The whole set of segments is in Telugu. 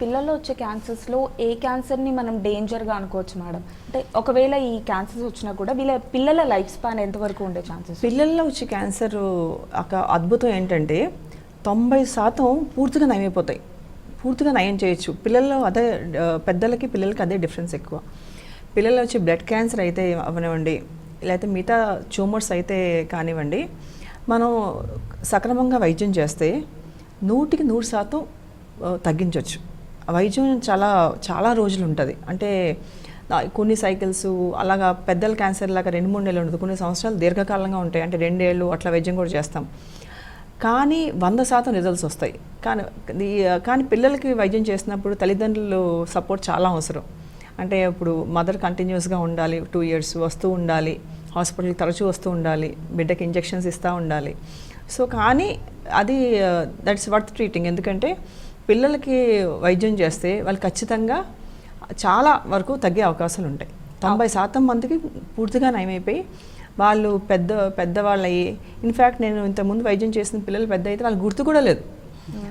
పిల్లల్లో వచ్చే క్యాన్సర్స్లో ఏ క్యాన్సర్ని మనం డేంజర్గా అనుకోవచ్చు మేడం? అంటే ఒకవేళ ఈ క్యాన్సర్స్ వచ్చినా కూడా వీళ్ళ పిల్లల లైఫ్ స్పాన్ ఎంతవరకు ఉండే ఛాన్సెస్? పిల్లల్లో వచ్చే క్యాన్సర్ ఒక అద్భుతం ఏంటంటే తొంభై శాతం పూర్తిగా నయమైపోతాయి. పూర్తిగా నయం చేయొచ్చు. పిల్లల్లో అదే పెద్దలకి పిల్లలకి అదే డిఫరెన్స్ ఎక్కువ. పిల్లల్లో వచ్చి బ్లడ్ క్యాన్సర్ అయితే అవనివ్వండి లేకపోతే మిగతా ట్యూమర్స్ అయితే కానివ్వండి మనం సక్రమంగా వైద్యం చేస్తే నూటికి నూరు శాతం తగ్గించవచ్చు వైద్యం చాలా చాలా రోజులు ఉంటుంది అంటే కొన్ని సైకిల్స్ అలాగా పెద్దల క్యాన్సర్ లాగా రెండు మూడు నెలలు ఉంటుంది. కొన్ని సంవత్సరాలు దీర్ఘకాలంగా ఉంటాయి. అంటే రెండేళ్ళు అట్లా వైద్యం కూడా చేస్తాం. కానీ వంద శాతం రిజల్ట్స్ వస్తాయి. కానీ కానీ పిల్లలకి వైద్యం చేసినప్పుడు తల్లిదండ్రులు సపోర్ట్ చాలా అవసరం. అంటే ఇప్పుడు మదర్ కంటిన్యూస్గా ఉండాలి టూ ఇయర్స్ వస్తూ ఉండాలి హాస్పిటల్కి తరచూ వస్తూ ఉండాలి బిడ్డకి ఇంజెక్షన్స్ ఇస్తూ ఉండాలి. సో కానీ అది దట్స్ వర్త్ ట్రీటింగ్. ఎందుకంటే పిల్లలకి వైద్యం చేస్తే వాళ్ళు ఖచ్చితంగా చాలా వరకు తగ్గే అవకాశాలు ఉంటాయి. తొంభై శాతం మందికి పూర్తిగా నయమైపోయి వాళ్ళు పెద్ద పెద్దవాళ్ళు అయ్యి ఇన్ఫ్యాక్ట్ నేను ఇంతకుముందు వైద్యం చేసిన పిల్లలు పెద్ద అయితే వాళ్ళకి గుర్తు కూడా లేదు.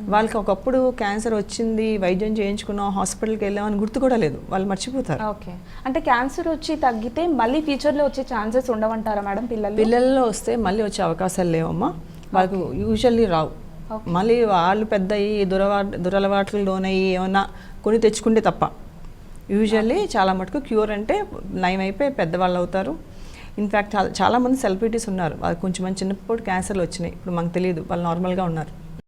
వాళ్ళకి ఒకప్పుడు క్యాన్సర్ వచ్చింది వైద్యం చేయించుకున్నాం హాస్పిటల్కి వెళ్ళామని గుర్తు కూడా లేదు. వాళ్ళు మర్చిపోతారు. ఓకే. అంటే క్యాన్సర్ వచ్చి తగ్గితే మళ్ళీ ఫ్యూచర్లో వచ్చే ఛాన్సెస్ ఉండవంటారా మేడం పిల్లలు పిల్లల్లో వస్తే మళ్ళీ వచ్చే అవకాశాలు లేవమ్మా. వాళ్ళకు యూజువల్లీ రావు. మళ్ళీ వాళ్ళు పెద్ద అయ్యి దురవా దురలవాట్లు లోనయ్యి ఏమన్నా కొని తెచ్చుకుంటే తప్ప. యూజువల్లీ చాలా మటుకు క్యూర్ అంటే నయం అయిపోయి పెద్దవాళ్ళు అవుతారు. ఇన్ఫ్యాక్ట్ చాలా చాలామంది సెలబ్రిటీస్ ఉన్నారు. వాళ్ళు కొంచెం మంది చిన్నప్పుడు క్యాన్సర్లు వచ్చినాయి. ఇప్పుడు మనకు తెలియదు వాళ్ళు నార్మల్గా ఉన్నారు.